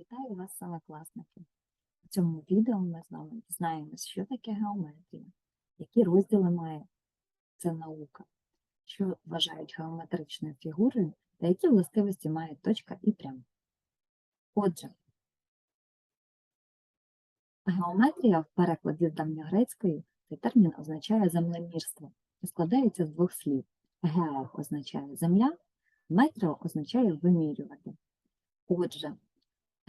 Вітаю вас, самокласники! У цьому відео ми з вами дізнаємося, що таке геометрія, які розділи має ця наука, що вважають геометричною фігурою та які властивості має точка і пряма. Отже, геометрія в перекладі з давньогрецької цей термін означає землемірство і складається з двох слів. Гео означає земля, метро означає вимірювати. Отже,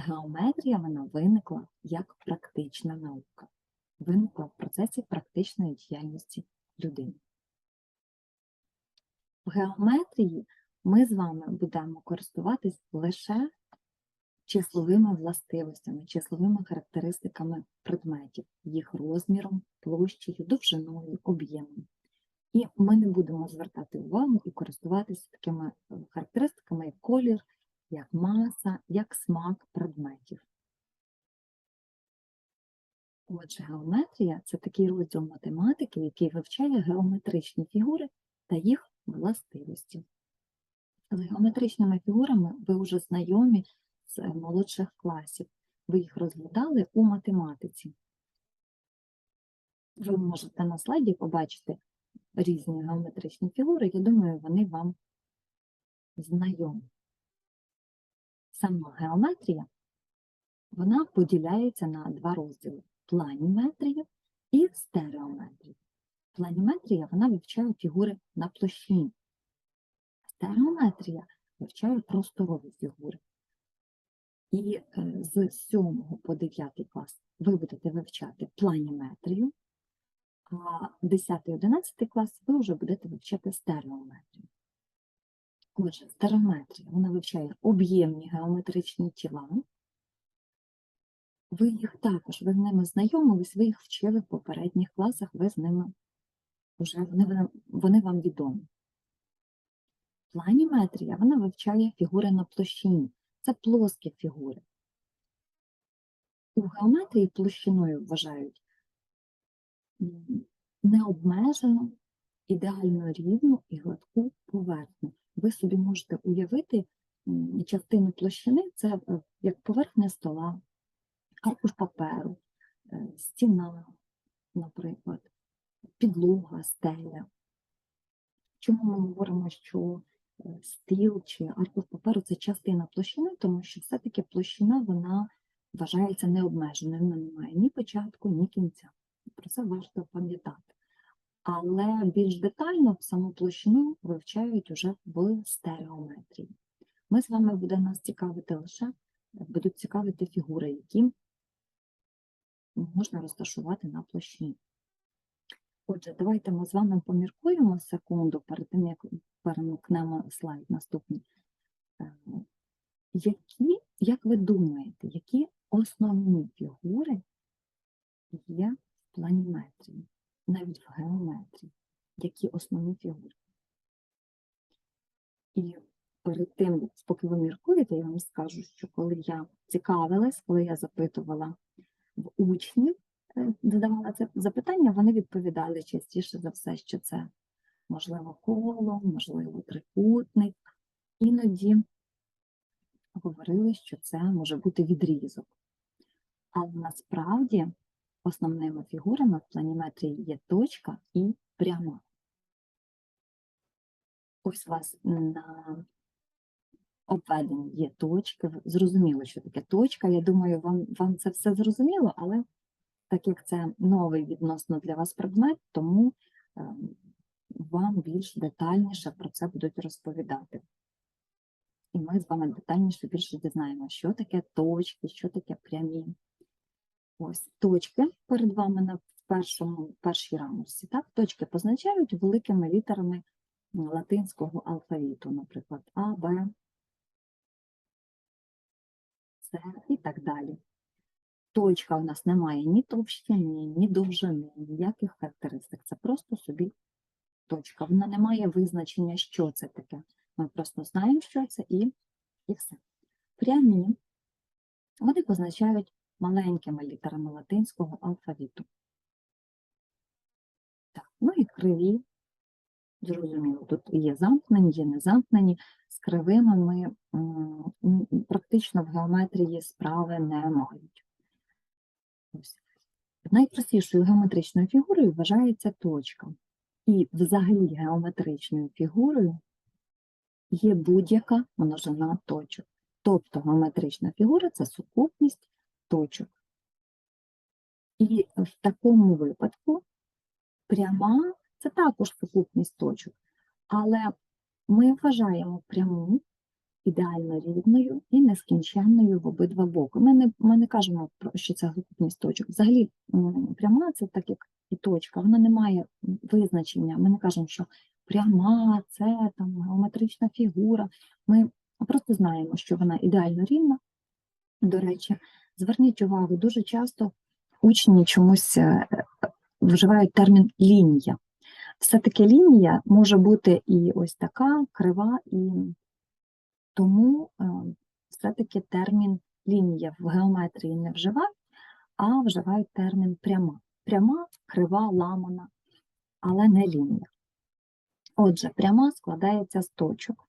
Геометрія вона виникла як практична наука, виникла в процесі практичної діяльності людини. В геометрії ми з вами будемо користуватись лише числовими властивостями, числовими характеристиками предметів, їх розміром, площею, довжиною, об'ємом. І ми не будемо звертати увагу і користуватися такими е, характеристиками, як колір, як маса, як смак предметів. Отже, геометрія це такий розділ математики, який вивчає геометричні фігури та їх властивості. З геометричними фігурами ви вже знайомі з молодших класів. Ви їх розглядали у математиці. Ви можете на слайді побачити різні геометричні фігури, я думаю, вони вам знайомі. Сама геометрія вона поділяється на два розділи планіметрія і стереометрія. Планіметрія вона вивчає фігури на площині. Стереометрія вивчає просторові фігури. І е, з 7 по 9 клас ви будете вивчати планіметрію, а 10-11 клас ви вже будете вивчати стереометрію. Отже, стереометрія, вона вивчає об'ємні геометричні тіла. Ви їх також, ви з ними знайомились, ви їх вчили в попередніх класах, ви з ними вже вони, вони вам відомі. Планіметрія, вона вивчає фігури на площині. Це плоскі фігури. У геометрії площиною вважають необмежену, ідеально рівну і гладку поверхню. Ви собі можете уявити частину площини, це е, як поверхня стола, аркуш паперу, е, стіна, наприклад, підлога, стеля. Чому ми говоримо, що е, стіл чи аркуш паперу це частина площини, тому що все-таки площина вона вважається необмеженою, вона не має ні початку, ні кінця. Про це варто пам'ятати. Але більш детально саму площину вивчають уже в стереометрії. Ми з вами буде нас цікавити лише, будуть цікавити фігури, які можна розташувати на площині. Отже, давайте ми з вами поміркуємо секунду перед тим, як перемкнемо слайд наступний. Е, Які, як ви думаєте, які основні фігури є в планіметрії, навіть в геометрії? Які основні фігури? І перед тим, поки ви міркуєте, я вам скажу, що коли я цікавилась, коли я запитувала в учнів, е, задавала це запитання, вони відповідали частіше за все, що це можливо коло, можливо, трикутник. Іноді говорили, що це може бути відрізок. Але насправді основними фігурами в планіметрії є точка і пряма. Ось у вас на обведенні є точки. Зрозуміло, що таке точка. Я думаю, вам, вам це все зрозуміло, але так як це новий відносно для вас предмет, тому ем, вам більш детальніше про це будуть розповідати. І ми з вами детальніше більше дізнаємося, що таке точки, що таке прямі. Ось точки перед вами на першому, першій рамочці. Так? Точки позначають великими літерами латинського алфавіту, наприклад, А, Б, С і так далі. Точка у нас не має ні товщини, ні довжини, ніяких характеристик. Це просто собі точка. Вона не має визначення, що це таке. Ми просто знаємо, що це і, і все. Прямі вони позначають маленькими літерами латинського алфавіту. Так, ну і криві Зрозуміло, тут є замкнені, є незамкнені. З кривими ми практично в геометрії справи не мають. Ось. Найпростішою геометричною фігурою вважається точка. І взагалі геометричною фігурою є будь-яка множина точок. Тобто геометрична фігура це сукупність точок. І в такому випадку пряма це також сукупність точок. Але ми вважаємо пряму ідеально рівною і нескінченною в обидва боки. Ми не, ми не кажемо, що це сукупність точок. Взагалі, пряма це так як і точка, вона не має визначення. Ми не кажемо, що пряма це там геометрична фігура. Ми просто знаємо, що вона ідеально рівна. До речі, зверніть увагу, дуже часто учні чомусь е, вживають термін лінія. Все-таки лінія може бути і ось така крива, і тому е, все-таки термін лінія в геометрії не вживають, а вживають термін пряма. Пряма, крива, ламана, але не лінія. Отже, пряма складається з точок.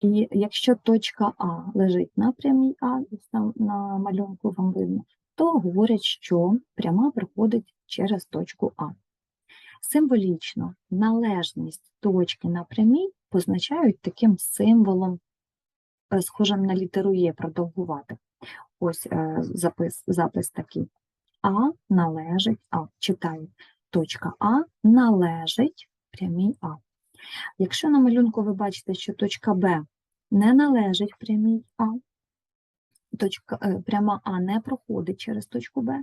І якщо точка А лежить на прямій А, на малюнку вам видно, то говорять, що пряма проходить через точку А. Символічно належність точки на прямій позначають таким символом, е, схожим на літеру Є, продовгувати. Ось е, запис, запис такий. А належить А. Читаю. Точка А належить прямій А. Якщо на малюнку ви бачите, що точка Б не належить прямій А, точка, е, пряма А не проходить через точку Б,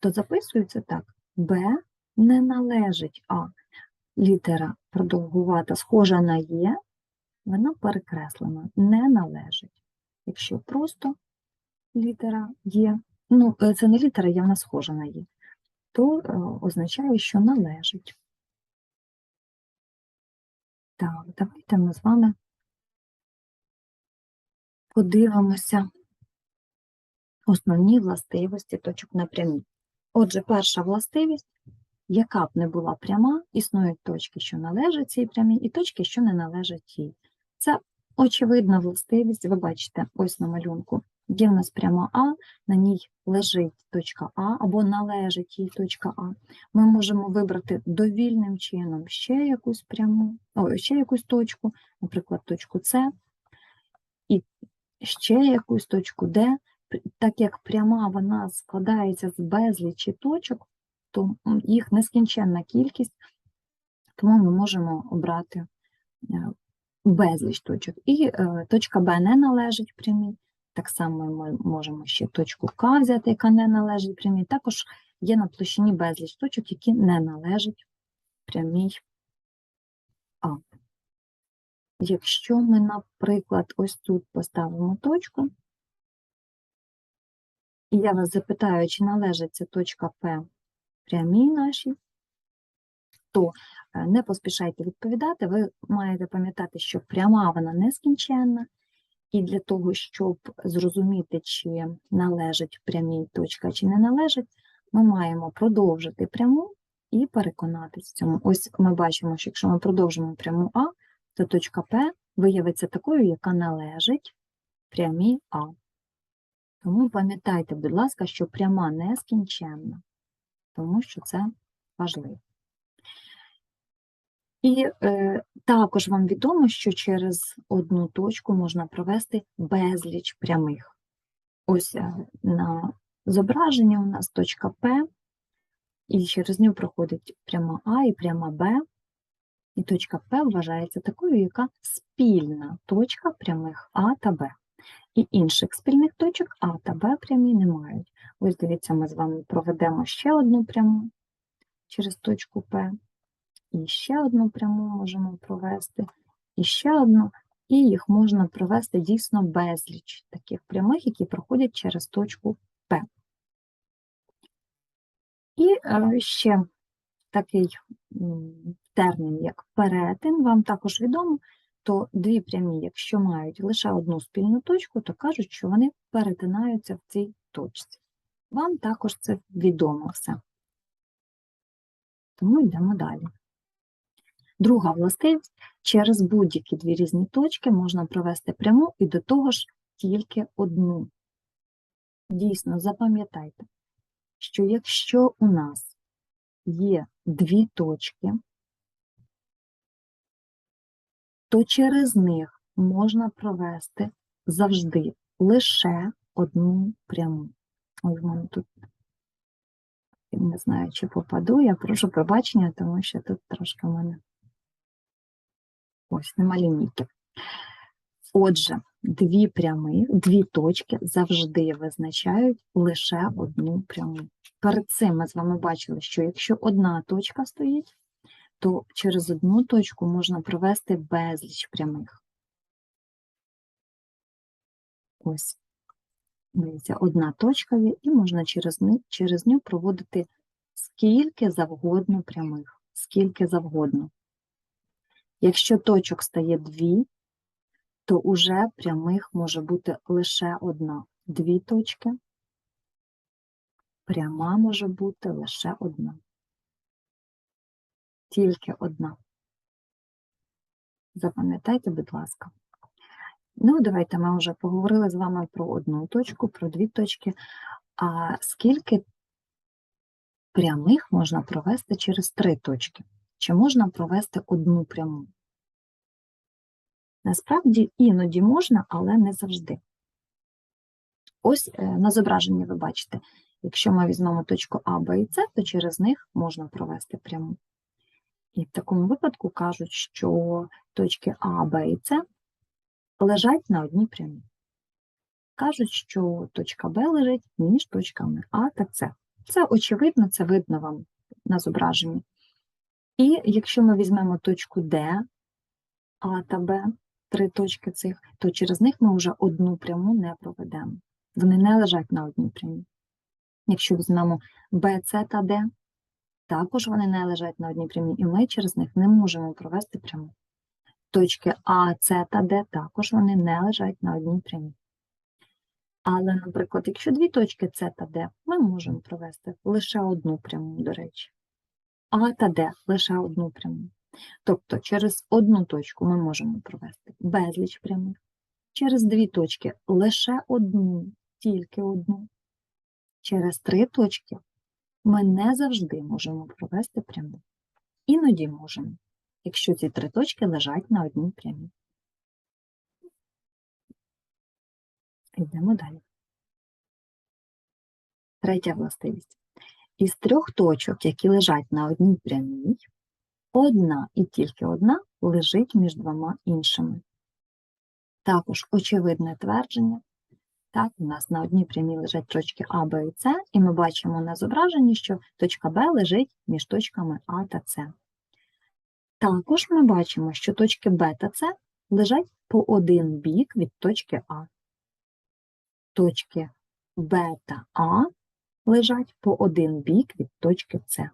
то записується так: Б не належить А. Літера продовгувата, схожа на Є, вона перекреслена, не належить. Якщо просто літера Є, ну, е, це не літера Є, вона схожа на Є, то е, означає, що належить. Так, давайте ми з вами подивимося основні властивості точок на прямій. Отже, перша властивість, яка б не була пряма, існують точки, що належать цій прямій, і точки, що не належать їй. Це очевидна властивість, ви бачите, ось на малюнку. Є в нас пряма А, на ній лежить точка А або належить їй точка А. Ми можемо вибрати довільним чином ще якусь пряму, о, ще якусь точку, наприклад, точку С, і ще якусь точку Д. Так як пряма вона складається з безлічі точок, то їх нескінченна кількість, тому ми можемо обрати е, безліч точок. І е, точка Б не належить прямій. Так само ми можемо ще точку К взяти, яка не належить прямій. Також є на площині безліч точок, які не належать прямій А. Якщо ми, наприклад, ось тут поставимо точку, і я вас запитаю, чи належить ця точка П прямій нашій, то е, не поспішайте відповідати. Ви маєте пам'ятати, що пряма вона нескінченна, і для того, щоб зрозуміти, чи належить прямій точка, чи не належить, ми маємо продовжити пряму і переконатись в цьому. Ось ми бачимо, що якщо ми продовжимо пряму А, то точка П виявиться такою, яка належить прямій А. Тому пам'ятайте, будь ласка, що пряма нескінченна, тому що це важливо. І е, також вам відомо, що через одну точку можна провести безліч прямих. Ось е, на зображенні у нас точка П, і через нього проходить пряма А і пряма Б. І точка П вважається такою, яка спільна точка прямих А та Б. І інших спільних точок А та Б прямі не мають. Ось дивіться, ми з вами проведемо ще одну пряму через точку П. І ще одну пряму можемо провести, і ще одну, і їх можна провести дійсно безліч таких прямих, які проходять через точку П. І е, ще такий термін, як перетин, вам також відомо, то дві прямі, якщо мають лише одну спільну точку, то кажуть, що вони перетинаються в цій точці. Вам також це відомо все. Тому йдемо далі. Друга властивість через будь-які дві різні точки можна провести пряму і до того ж тільки одну. Дійсно, запам'ятайте, що якщо у нас є дві точки, то через них можна провести завжди лише одну пряму. Ой, в мене тут не знаю, чи попаду. Я прошу пробачення, тому що тут трошки в мене ось нема лінійки. Отже, дві прямі, дві точки завжди визначають лише одну пряму. Перед цим ми з вами бачили, що якщо одна точка стоїть, то через одну точку можна провести безліч прямих. Ось, дивіться, одна точка є, і можна через, ни- через нього проводити скільки завгодно прямих, скільки завгодно. Якщо точок стає дві, то уже прямих може бути лише одна. Дві точки, пряма може бути лише одна. Тільки одна. Запам'ятайте, будь ласка. Ну, давайте ми вже поговорили з вами про одну точку, про дві точки. А скільки прямих можна провести через три точки? Чи можна провести одну пряму? Насправді іноді можна, але не завжди. Ось е, на зображенні ви бачите, якщо ми візьмемо точку А, Б і С, то через них можна провести пряму. І в такому випадку кажуть, що точки А, Б і С лежать на одній прямій. Кажуть, що точка Б лежить між точками А та С. Це очевидно, це видно вам на зображенні. І якщо ми візьмемо точку Д, А та Б, три точки цих, то через них ми вже одну пряму не проведемо. Вони не лежать на одній прямій. Якщо візьмемо Б, С та Д, також вони не лежать на одній прямій, і ми через них не можемо провести пряму. Точки А, С та Д також вони не лежать на одній прямій. Але, наприклад, якщо дві точки С та Д, ми можемо провести лише одну пряму, до речі. А та Д лише одну пряму. Тобто через одну точку ми можемо провести безліч прямих, через дві точки лише одну, тільки одну. Через три точки ми не завжди можемо провести пряму. Іноді можемо, якщо ці три точки лежать на одній прямій. Йдемо далі. Третя властивість. Із трьох точок, які лежать на одній прямій, одна і тільки одна лежить між двома іншими. Також очевидне твердження. Так, у нас на одній прямій лежать точки А, Б і С, і ми бачимо на зображенні, що точка Б лежить між точками А та С. Також ми бачимо, що точки Б та С лежать по один бік від точки А. Точки Б та А лежать по один бік від точки С.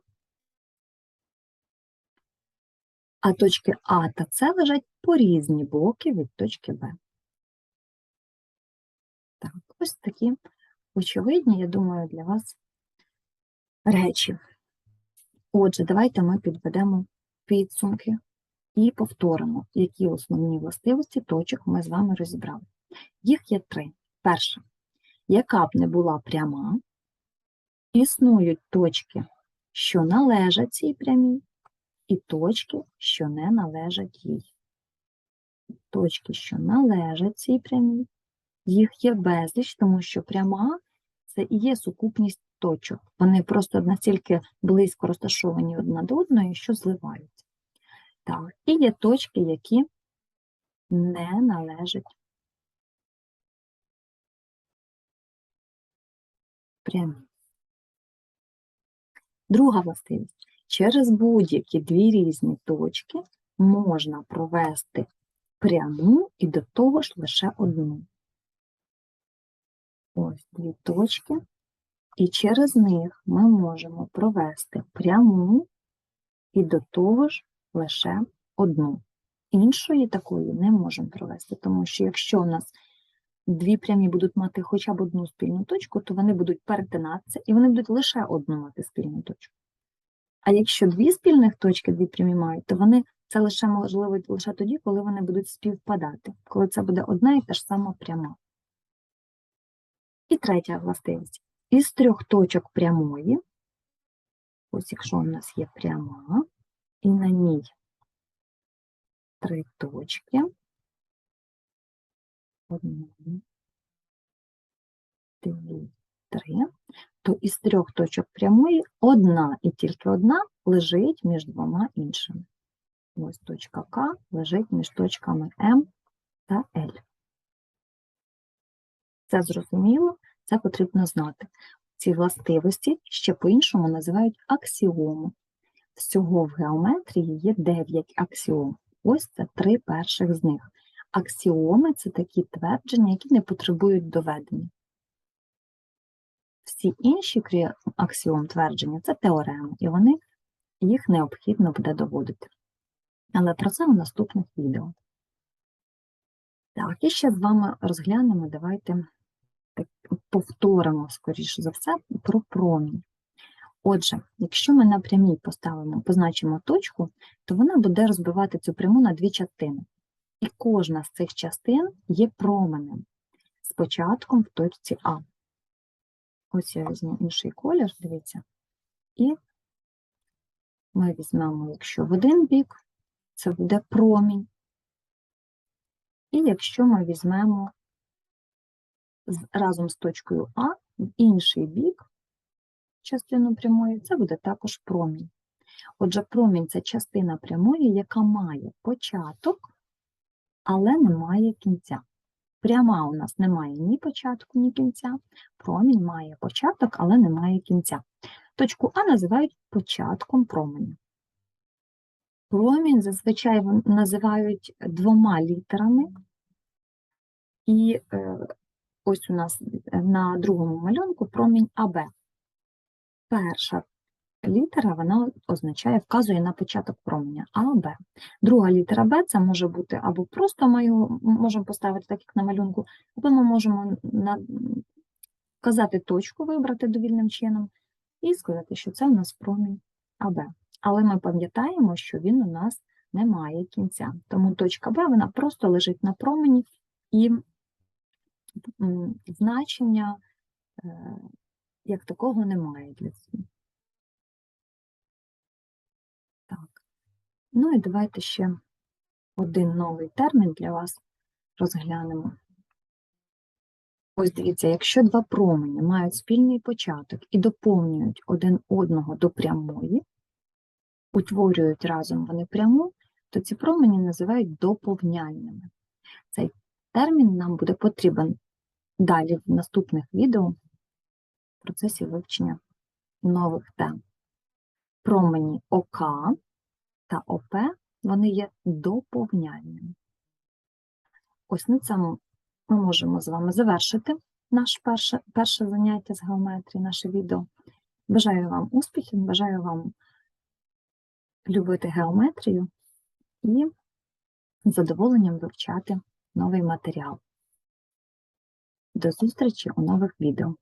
А точки А та С лежать по різні боки від точки Б. Так, ось такі очевидні, я думаю, для вас речі. Отже, давайте ми підведемо підсумки і повторимо, які основні властивості точок ми з вами розібрали. Їх є три. Перше, яка б не була пряма, існують точки, що належать цій прямій, і точки, що не належать їй. Точки, що належать цій прямій, їх є безліч, тому що пряма це і є сукупність точок. Вони просто настільки близько розташовані одна до одної, що зливаються. Так, і є точки, які не належать прямій. Друга властивість. Через будь-які дві різні точки можна провести пряму і до того ж лише одну. Ось дві точки, і через них ми можемо провести пряму і до того ж лише одну. Іншої такої не можемо провести, тому що якщо у нас дві прямі будуть мати хоча б одну спільну точку, то вони будуть перетинатися і вони будуть лише одну мати спільну точку. А якщо дві спільних точки, дві прямі мають, то вони Це лише можливо лише тоді, коли вони будуть співпадати, коли це буде одна і та ж сама пряма. І третя властивість. Із трьох точок прямої, ось якщо у нас є пряма, і на ній три точки, одна, дві, три, то із трьох точок прямої одна і тільки одна лежить між двома іншими. Ось точка К лежить між точками М та Л. Це зрозуміло, це потрібно знати. Ці властивості ще по-іншому називають аксіоми. Всього в геометрії є 9 аксіом. Ось це три перших з них. Аксіоми це такі твердження, які не потребують доведення. Всі інші, крім аксіом твердження, це теореми, і вони, їх необхідно буде доводити. Але про це у наступних відео. Так, і ще з вами розглянемо, давайте так, повторимо, скоріше за все, про промінь. Отже, якщо ми на прямій поставимо, позначимо точку, то вона буде розбивати цю пряму на дві частини. І кожна з цих частин є променем з початком в точці А. Ось я візьму інший колір, дивіться. І ми візьмемо, якщо в один бік, це буде промінь. І якщо ми візьмемо разом з точкою А в інший бік частину прямої, це буде також промінь. Отже, промінь це частина прямої, яка має початок, але не має кінця. Пряма у нас не має ні початку, ні кінця. Промінь має початок, але не має кінця. Точку А називають початком променя. Промінь зазвичай називають двома літерами. І е, ось у нас е, на другому малюнку промінь АБ. Перша літера вона означає, вказує на початок променя А, Б. Друга літера Б це може бути або просто ми його можемо поставити так, як на малюнку, або ми можемо на, вказати точку, вибрати довільним чином, і сказати, що це у нас промінь АБ. Але ми пам'ятаємо, що він у нас не має кінця. Тому точка Б вона просто лежить на промені і значення е, як такого немає для цього. Ну і давайте ще один новий термін для вас розглянемо. Ось дивіться, якщо два промені мають спільний початок і доповнюють один одного до прямої, утворюють разом вони пряму, то ці промені називають доповняльними. Цей термін нам буде потрібен далі в наступних відео в процесі вивчення нових тем. Промені ОК та ОП вони є доповняльними. Ось на цьому ми можемо з вами завершити наше перше, перше заняття з геометрії, наше відео. Бажаю вам успіхів, бажаю вам любити геометрію і з задоволенням вивчати новий матеріал. До зустрічі у нових відео.